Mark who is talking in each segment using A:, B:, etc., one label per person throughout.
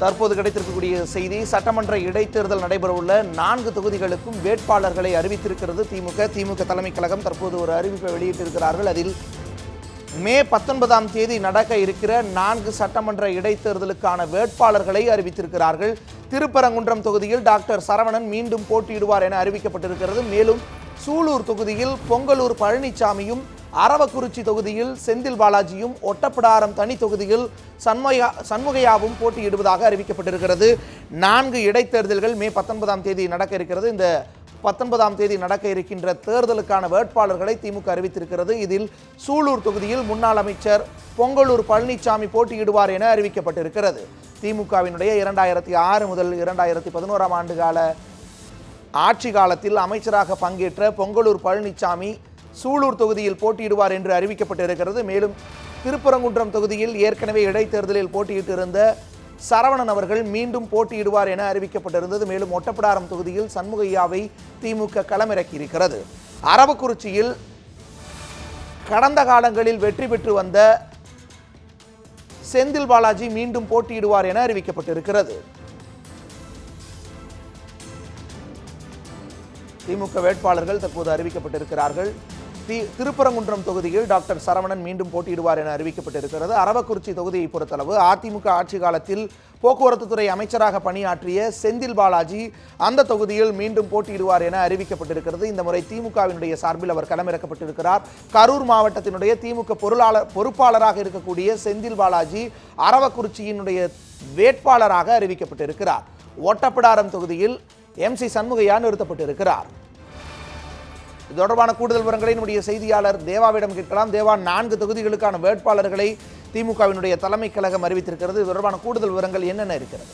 A: தற்போது கிடைத்திருக்கக்கூடிய செய்தி சட்டமன்ற இடைத்தேர்தல் நடைபெறவுள்ள நான்கு தொகுதிகளுக்கும் வேட்பாளர்களை அறிவித்திருக்கிறது திமுக. திமுக தலைமை கழகம் தற்போது ஒரு அறிவிப்பை வெளியிட்டிருக்கிறார்கள். அதில் மே பத்தொன்பதாம் தேதி நடக்க இருக்கிற நான்கு சட்டமன்ற இடைத்தேர்தலுக்கான வேட்பாளர்களை அறிவித்திருக்கிறார்கள். திருப்பரங்குன்றம் தொகுதியில் டாக்டர் சரவணன் மீண்டும் போட்டியிடுவார் என அறிவிக்கப்பட்டிருக்கிறது. மேலும் சூலூர் தொகுதியில் பொங்கலூர் பழனிசாமியும் அரவக்குறிச்சி தொகுதியில் செந்தில் பாலாஜியும் ஒட்டப்பிடாரம் தனி தொகுதியில் சண்மயா சண்முகையாவும் போட்டியிடுவதாக அறிவிக்கப்பட்டிருக்கிறது. நான்கு இடைத்தேர்தல்கள் மே பத்தொன்பதாம் தேதி நடக்க இருக்கிறது. இந்த பத்தொன்பதாம் தேதி நடக்க இருக்கின்ற தேர்தலுக்கான வேட்பாளர்களை திமுக அறிவித்திருக்கிறது. இதில் சூலூர் தொகுதியில் முன்னாள் அமைச்சர் பொங்கலூர் பழனிசாமி போட்டியிடுவார் என அறிவிக்கப்பட்டிருக்கிறது. திமுகவினுடைய இரண்டாயிரத்தி ஆறு முதல் இரண்டாயிரத்தி பதினோராம் ஆண்டு கால ஆட்சி காலத்தில் அமைச்சராக பங்கேற்ற பொங்கலூர் பழனிசாமி சூலூர் தொகுதியில் போட்டியிடுவார் என்று அறிவிக்கப்பட்டிருக்கிறது. மேலும் திருப்பரங்குன்றம் தொகுதியில் ஏற்கனவே இடைத்தேர்தலில் போட்டியிட்டிருந்த சரவணன் அவர்கள் மீண்டும் போட்டியிடுவார் என அறிவிக்கப்பட்டிருந்தது. மேலும் ஒட்டப்பிடாரம் தொகுதியில் சண்முகையாவை திமுக களமிறக்கியிருக்கிறது. அரவக்குறிச்சியில் கடந்த காலங்களில் வெற்றி பெற்று வந்த செந்தில் பாலாஜி மீண்டும் போட்டியிடுவார் என அறிவிக்கப்பட்டிருக்கிறது. திமுக வேட்பாளர்கள் தற்போது அறிவிக்கப்பட்டிருக்கிறார்கள். திருப்பரங்குன்றம் தொகுதியில் டாக்டர் சரவணன் மீண்டும் போட்டியிடுவார் என அறிவிக்கப்பட்டிருக்கிறது. அரவக்குறிச்சி தொகுதியை பொறுத்தளவு அதிமுக ஆட்சி காலத்தில் போக்குவரத்து துறை அமைச்சராக பணியாற்றிய செந்தில் பாலாஜி அந்த தொகுதியில் மீண்டும் போட்டியிடுவார் என அறிவிக்கப்பட்டிருக்கிறது. இந்த முறை திமுகவினுடைய சார்பில் அவர் களமிறக்கப்பட்டிருக்கிறார். கரூர் மாவட்டத்தினுடைய திமுக பொருளாளர் பொறுப்பாளராக இருக்கக்கூடிய செந்தில் பாலாஜி அரவக்குறிச்சியினுடைய வேட்பாளராக அறிவிக்கப்பட்டிருக்கிறார். ஒட்டப்பிடாரம் தொகுதியில் எம் சி சண்முகையா நிறுத்தப்பட்டிருக்கிறார். இது தொடர்பான கூடுதல் விவரங்களை நம்முடைய செய்தியாளர் தேவாவிடம் கேட்கலாம். தேவா நான்கு தொகுதிகளுக்கான வேட்பாளர்களை திமுகவினுடைய தலைமை கழகம் அறிவித்திருக்கிறது. இது தொடர்பான கூடுதல் விவரங்கள் என்னென்ன இருக்கிறது?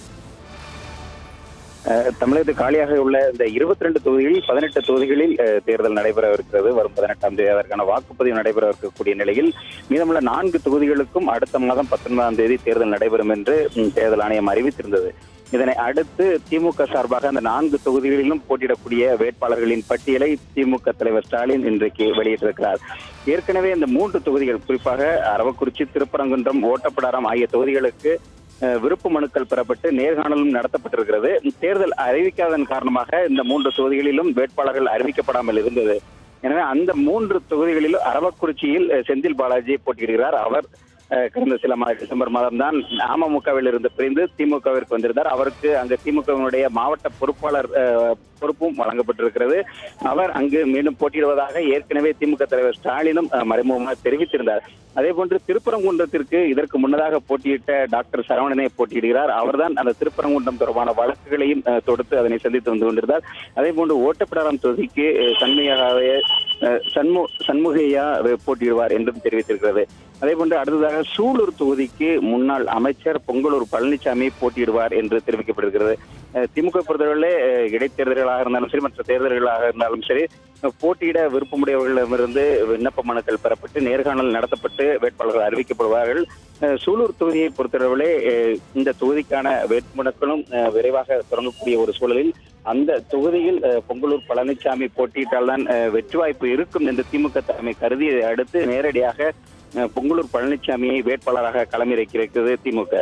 B: தமிழகத்தில் காலியாக உள்ள இந்த இருபத்தி ரெண்டு தொகுதிகளில் பதினெட்டு தொகுதிகளில் தேர்தல் நடைபெற இருக்கிறது வரும் பதினெட்டாம் தேதி அதற்கான வாக்குப்பதிவு நடைபெற இருக்கக்கூடிய நிலையில் மீதமுள்ள நான்கு தொகுதிகளுக்கும் அடுத்த மாதம் பத்தொன்பதாம் தேதி தேர்தல் நடைபெறும் என்று தேர்தல் ஆணையம் அறிவித்திருந்தது. இதனை அடுத்து திமுக சார்பாக அந்த நான்கு தொகுதிகளிலும் போட்டியிடக்கூடிய வேட்பாளர்களின் பட்டியலை திமுக தலைவர் ஸ்டாலின் இன்றைக்கு வெளியிட்டிருக்கிறார். ஏற்கனவே இந்த மூன்று தொகுதிகள் குறிப்பாக அரவக்குறிச்சி திருப்பரங்குன்றம் ஓட்டப்படாரம் ஆகிய தொகுதிகளுக்கு அஹ், விருப்பு மனுக்கள் பெறப்பட்டு நேர்காணலும் நடத்தப்பட்டிருக்கிறது. தேர்தல் அறிவிக்காதன் காரணமாக இந்த மூன்று தொகுதிகளிலும் வேட்பாளர்கள் அறிவிக்கப்படாமல் இருந்தது. எனவே அந்த மூன்று தொகுதிகளிலும் அரவக்குறிச்சியில் செந்தில் பாலாஜி போட்டியிடுகிறார். அவர் கடந்த சில மாதம் டிசம்பர் மாதம் தான் அமமுகவில் இருந்து பிரிந்து திமுகவிற்கு வந்திருந்தார். அவருக்கு அங்கு திமுகவினுடைய மாவட்ட பொறுப்பாளர் பொறுப்பும் வழங்கப்பட்டிருக்கிறது. அவர் அங்கு மீண்டும் போட்டியிடுவதாக ஏற்கனவே திமுக தலைவர் ஸ்டாலினும் மறைமுகமாக தெரிவித்திருந்தார். அதே போன்று திருப்பரங்குன்றத்திற்கு இதற்கு முன்னதாக போட்டியிட்ட டாக்டர் சரவணனை போட்டியிடுகிறார். அவர்தான் அந்த திருப்பரங்குன்றம் தொடர்பான வழக்குகளையும் தொடுத்து அதனை சந்தித்து வந்து கொண்டிருந்தார். அதே போன்று ஓட்டப்பிடாரம் தொகுதிக்கு அஹ், சண்மு சண்முகையா போட்டியிடுவார் என்றும் தெரிவித்திருக்கிறது. அதே போன்று அடுத்ததாக சூலூர் தொகுதிக்கு முன்னாள் அமைச்சர் பொங்கலூர் பழனிசாமி போட்டியிடுவார் என்று தெரிவிக்கப்படுகிறது. திமுக பொறுத்தவரை இடைத்தேர்தல்களாக இருந்தாலும் சரி மற்ற தேர்தல்களாக இருந்தாலும் சரி போட்டியிட விருப்பமுடையவர்களிடமிருந்து விண்ணப்ப மனுக்கள் பெறப்பட்டு நேர்காணல் நடத்தப்பட்டு வேட்பாளர்கள் அறிவிக்கப்படுவார்கள். அஹ், சூலூர் தொகுதியை பொறுத்தளவிலே இந்த தொகுதிக்கான வேட்புமனுக்களும் விரைவாக தொடங்கக்கூடிய ஒரு சூழலில் அந்த தொகுதியில் பொங்கலூர் பழனிசாமி போட்டியிட்டால்தான் வெற்றி வாய்ப்பு இருக்கும் என்று திமுக தலைமை கருதியதை அடுத்து நேரடியாக பொங்கலூர் பழனிசாமியை வேட்பாளராக களமிறக்கிறது திமுக.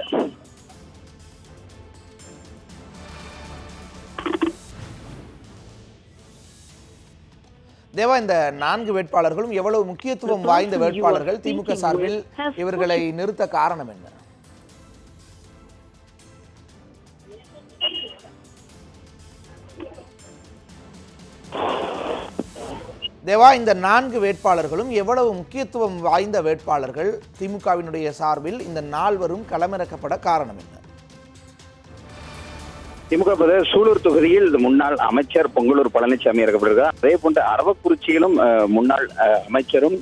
A: தேவா இந்த நான்கு வேட்பாளர்களும் எவ்வளவு முக்கியத்துவம் வாய்ந்த வேட்பாளர்கள் திமுக சார்பில் இவர்களை நிறுத்த காரணம் என்ன? தேவா இந்த நான்கு வேட்பாளர்களும் எவ்வளவு முக்கியத்துவம் வாய்ந்த வேட்பாளர்கள் திமுகவினுடைய சார்பில் இந்த நால்வரும் களமிறக்கப்பட காரணம் என்ன?
B: திமுக பொறுத்த சூலூர் தொகுதியில் முன்னாள் அமைச்சர் பொங்கலூர் பழனிசாமி இறக்கப்பட்டிருக்கிறார். அதே போன்ற அரவக்குறிச்சியிலும் முன்னாள் அமைச்சரும்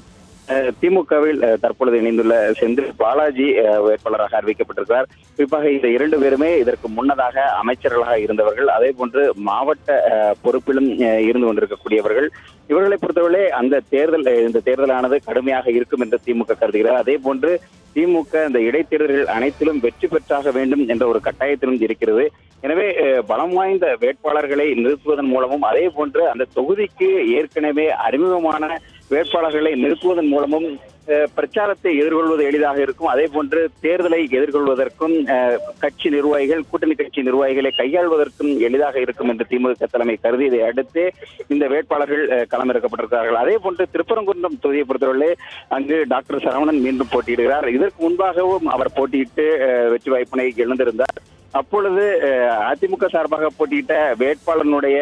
B: திமுகவில் தற்பொழுது இணைந்துள்ள செந்தில் பாலாஜி வேட்பாளராக அறிவிக்கப்பட்டிருக்கிறார். குறிப்பாக இந்த இரண்டு பேருமே இதற்கு முன்னதாக அமைச்சர்களாக இருந்தவர்கள் அதே போன்று மாவட்ட பொறுப்பிலும் இருந்து கொண்டிருக்கக்கூடியவர்கள். இவர்களை பொறுத்தவரை அந்த தேர்தல் இந்த தேர்தலானது கடுமையாக இருக்கும் என்று திமுக கருதுகிறார் அதே போன்று திமுக இந்த இடைத்தேர்தல்கள் அனைத்திலும் வெற்றி பெற்றாக வேண்டும் என்ற ஒரு கட்டாயத்திலும் இருக்கிறது. எனவே பலம் வாய்ந்த வேட்பாளர்களை நிறுத்துவதன் மூலமும் அதே போன்று அந்த தொகுதிக்கு ஏற்கனவே அறிமுகமான வேட்பாளர்களை நிறுத்துவதன் மூலமும் பிரச்சாரத்தை எதிர்கொள்வது எளிதாக இருக்கும். அதே போன்று தேர்தலை எதிர்கொள்வதற்கும் கட்சி நிர்வாகிகள் கூட்டணி கட்சி நிர்வாகிகளை கையாள்வதற்கும் எளிதாக இருக்கும் என்று திமுக தலைமை கருதியதை அடுத்து இந்த வேட்பாளர்கள் களமிறக்கப்பட்டிருக்கிறார்கள். அதே போன்று திருப்பரங்குன்றம் தொகுதியை பொறுத்தவரை அங்கு டாக்டர் சரவணன் மீண்டும் போட்டியிடுகிறார். இதற்கு முன்பாகவும் அவர் போட்டியிட்டு வெற்றி வாய்ப்பினை இழந்திருந்தார். அப்பொழுது அதிமுக சார்பாக போட்டியிட்ட வேட்பாளனுடைய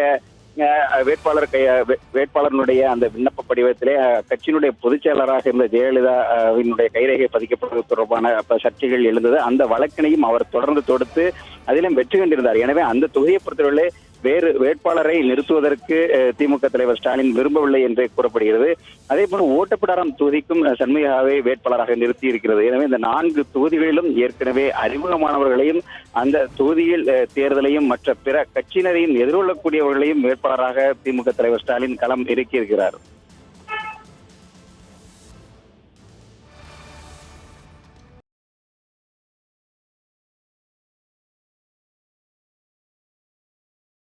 B: வேட்பாளர் கை வே- அந்த விண்ணப்ப படிவத்திலே கட்சியினுடைய பொதுச் செயலராக இருந்த ஜெயலலிதாவினுடைய கைரேகை பதிக்கப்படுவது தொடர்பான சர்ச்சைகள் எழுந்தது. அந்த வழக்கினையும் அவர் தொடர்ந்து தொடுத்து அதிலும் வெற்றி கண்டிருந்தார். எனவே அந்த தொகுதியை பொறுத்தவரை வேறு வேட்பாளரை நிறுத்துவதற்கு திமுக தலைவர் ஸ்டாலின் விரும்பவில்லை என்றே கூறப்படுகிறது. அதே போல ஓட்டப்பிடாரம் தொகுதிக்கும் அஹ், சண்முகாவை வேட்பாளராக நிறுத்தி இருக்கிறது எனவே இந்த நான்கு தொகுதிகளிலும் ஏற்கனவே அறிமுகமானவர்களையும் அந்த தொகுதியில் தேர்தலையும் மற்ற பிற கட்சியினரையும் எதிர்கொள்ளக்கூடியவர்களையும் வேட்பாளராக திமுக தலைவர் ஸ்டாலின் களம் இறக்கியிருக்கிறார்.